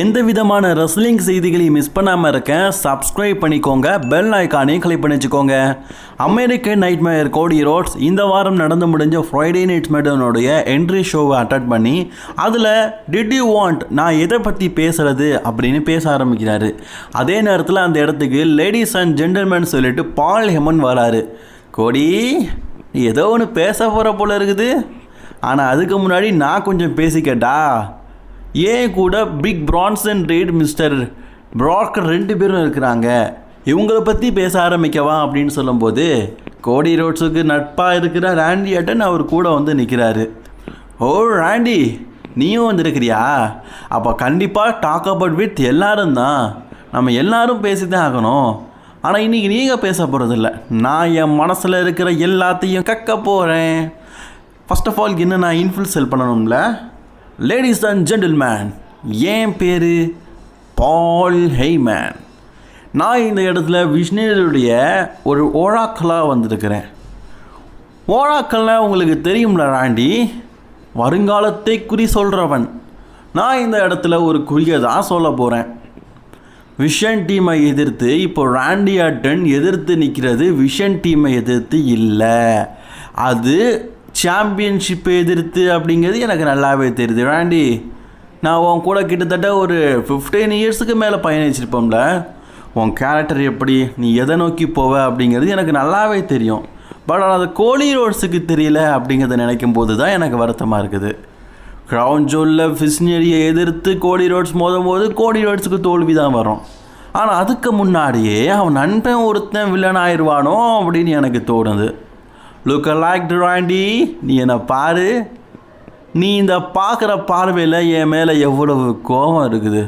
எந்த விதமான ரெஸ்லிங் செய்திகளையும் மிஸ் பண்ணாமல் இருக்க சப்ஸ்கிரைப் பண்ணிக்கோங்க பெல் ஐக்கானையும் கிளிக் பண்ணி வச்சுக்கோங்க நைட் மேயர் கோடி ரோட்ஸ் இந்த வாரம் நடந்து முடிஞ்ச ஃப்ரைடே நைட் மேடனுடைய என்ட்ரி ஷோவை அட்டன் பண்ணி அதில் டிட் யூ வாண்ட் நான் எதை பற்றி பேசுறது? அப்படின்னு பேச ஆரம்பிக்கிறாரு. அதே நேரத்தில் அந்த இடத்துக்கு லேடிஸ் அண்ட் ஜென்டில்மேன் சொல்லிட்டு பால் ஹெமன் வராரு. கோடி ஏதோ ஒன்று பேச போகிற போல இருக்குது. ஆனால் அதுக்கு முன்னாடி நான் கொஞ்சம் பேசிக்கட்டா? ஏன் கூட big Branson Reed mister Procker ரெண்டு பேரும் இருக்கிறாங்க. இவங்கள பற்றி பேச ஆரம்பிக்கவா அப்படின்னு சொல்லும்போது கோடி ரோட்ஸுக்கு நட்பாக இருக்கிற ராண்டி அட்டன் அவர் கூட வந்து நிற்கிறாரு ஓ ராண்டி நீயும் வந்திருக்கிறியா? அப்போ கண்டிப்பாக டாக் அபவுட் வித் எல்லாரும் தான். நம்ம எல்லாரும் பேசி தான் ஆகணும். ஆனால் இன்றைக்கி நீங்கள் பேச போகிறதில்ல நான் என் மனசில் இருக்கிற எல்லாத்தையும் கக்க போகிறேன் ஃபர்ஸ்ட் ஆஃப் ஆல் என்ன நான் இன்ஃப்ளூசல் பண்ணணும்ல? லேடிஸ் அண்ட் ஜென்டில்மேன் ஏன் பேர் பால் ஹெய்மேன் நான் இந்த இடத்துல விஷ்ணுடைய ஒரு ஓழாக்களாக வந்திருக்கிறேன். ஓழாக்கள்னா உங்களுக்கு தெரியும்ல ராண்டி? வருங்காலத்தை குறி சொல்கிறவன் நான் இந்த இடத்துல ஒரு குறியை தான் சொல்ல போகிறேன் விஷன் டீமை எதிர்த்து இப்போ ராண்டி ஆட்டன் எதிர்த்து நிற்கிறது விஷன் டீமை எதிர்த்து இல்லை. அது சாம்பியன்ஷிப்பை எதிர்த்து அப்படிங்கிறது எனக்கு நல்லாவே தெரியுது. ராண்டி நான் உன் கூட கிட்டத்தட்ட ஒரு ஃபிஃப்டீன் இயர்ஸுக்கு மேலே பயணிச்சிருப்போம்ல. உன் கேரக்டர் எப்படி நீ எதை நோக்கி போவ அப்படிங்கிறது எனக்கு நல்லாவே தெரியும். பட் ஆனால் அது கோலி ரோட்ஸுக்கு தெரியல அப்படிங்கிறத நினைக்கும் போது தான் எனக்கு வருத்தமாக இருக்குது. க்ரௌன் ஜோலில் ஃபிஸ்னரியை எதிர்த்து கோடி ரோட்ஸ் மோதும் போது கோடி ரோட்ஸுக்கு தோல்வி தான் வரும். ஆனால் அதுக்கு முன்னாடியே அவன் நண்பன் ஒருத்தன் வில்லன் ஆயிடுவானோ அப்படின்னு எனக்கு தோணுது. லுக் லைக் ராண்டி நீ என்னை பாரு. நீ இந்த பார்க்குற பார்வையில் என் மேலே எவ்வளவு கோபம் இருக்குது?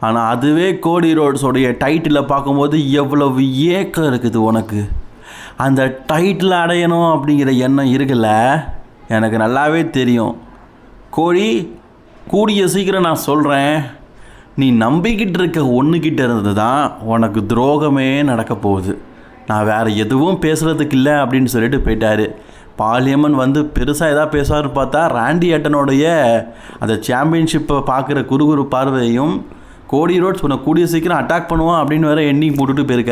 ஆனால் அதுவே கோடி ரோட்ஸோடைய டைட்டில் பார்க்கும்போது எவ்வளவு ஏக்கம் இருக்குது உனக்கு? அந்த டைட்டில் அடையணும் அப்படிங்கிற எண்ணம் இருக்குல்ல? எனக்கு நல்லாவே தெரியும். கோழி கூடிய சீக்கிரம் நான் சொல்கிறேன் நீ நம்பிக்கிட்டு இருக்க ஒன்றுக்கிட்ட இருந்து தான் உனக்கு துரோகமே நடக்க போகுது. நான் வேறு எதுவும் பேசுகிறதுக்கு இல்லை அப்படின்னு சொல்லிட்டு போயிட்டாரு. பாலியம்மன் வந்து பெருசாக எதாவது பேசுவார்னு பார்த்தா ராண்டி ஏட்டனோடைய அந்த சாம்பியன்ஷிப்பை பார்க்குற குறுகுறு பார்வையும் கோடி ரோட்ஸ் உன்னை கூடிய சீக்கிரம் அட்டாக் பண்ணுவான் அப்படின்னு வேற எண்ணிங் போட்டுட்டு போயிருக்காரு.